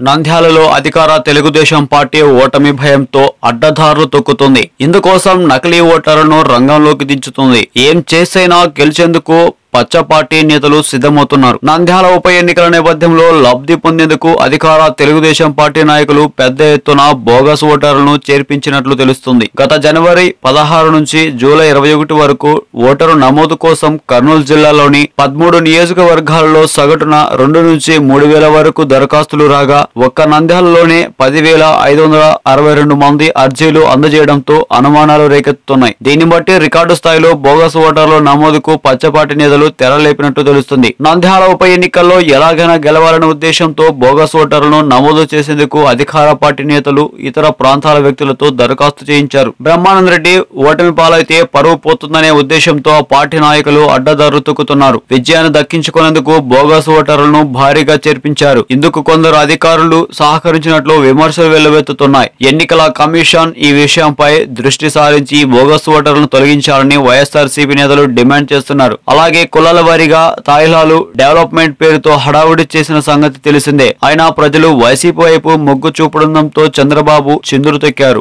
నంద్యాలలో అధికార తెలుగుదేశం పార్టీ ఓటమి భయంతో అడ్డదారులు తొక్కుతుంది. ఇందుకోసం నకిలీ ఓటర్లను రంగంలోకి దించుతుంది. ఏం చేసైనా గెలిచేందుకు పచ్చ పార్టీ నేతలు సిద్ధమవుతున్నారు. నంద్యాల ఉప ఎన్నికల నేపథ్యంలో లబ్ధి పొందేందుకు అధికార తెలుగుదేశం పార్టీ నాయకులు పెద్ద ఎత్తున బోగస్ ఓటర్లను చేర్పించినట్లు తెలుస్తుంది. గత జనవరి పదహారు నుంచి జూలై ఇరవై ఒకటి వరకు ఓటరు నమోదు కోసం కర్నూలు జిల్లాలోని పదమూడు నియోజకవర్గాలలో సగటున రెండు నుంచి మూడు వేల వరకు దరఖాస్తులు రాగా ఒక్క నంద్యాలలోనే పదివేల ఐదు వందల అరవై రెండు మంది అర్జీలు అందజేయడంతో అనుమానాలు రేకెత్తుతున్నాయి. దీన్ని బట్టి రికార్డు స్థాయిలో బోగస్ ఓటర్ల నమోదుకు పచ్చపాటి నేతలు తెరలేపినట్టు తెలుస్తుంది. నంద్యాల ఉప ఎన్నికల్లో ఎలాగైనా గెలవాలనే ఉద్దేశంతో బోగస్ ఓటర్లను నమోదు చేసేందుకు అధికార పార్టీ నేతలు ఇతర ప్రాంతాల వ్యక్తులతో దరఖాస్తు చేయించారు. బ్రహ్మానంద రెడ్డి ఓటమి పాలైతే పరువు పోతుందనే ఉద్దేశంతో పార్టీ నాయకులు అడ్డదారు తొక్కుతున్నారు విజయాన్ని దక్కించుకునేందుకు బోగస్ ఓటర్లను భారీగా చేర్పించారు. ఇందుకు కొందరు అధికారులు సహకరించినట్లు విమర్శలు వెల్లువెత్తుతున్నాయి. ఎన్నికల కమిషన్ ఈ విషయంపై దృష్టి సారించి బోగస్ ఓటర్లను తొలగించాలని వైఎస్ఆర్ నేతలు డిమాండ్ చేస్తున్నారు. అలాగే కులాల వారీగా తాయిలాలు డెవలప్మెంట్ పేరుతో హడావుడి చేసిన సంగతి తెలిసిందే. అయినా ప్రజలు వైసీపీ వైపు మొగ్గు చూపడంతో చంద్రబాబు చిందులు తొక్కారు.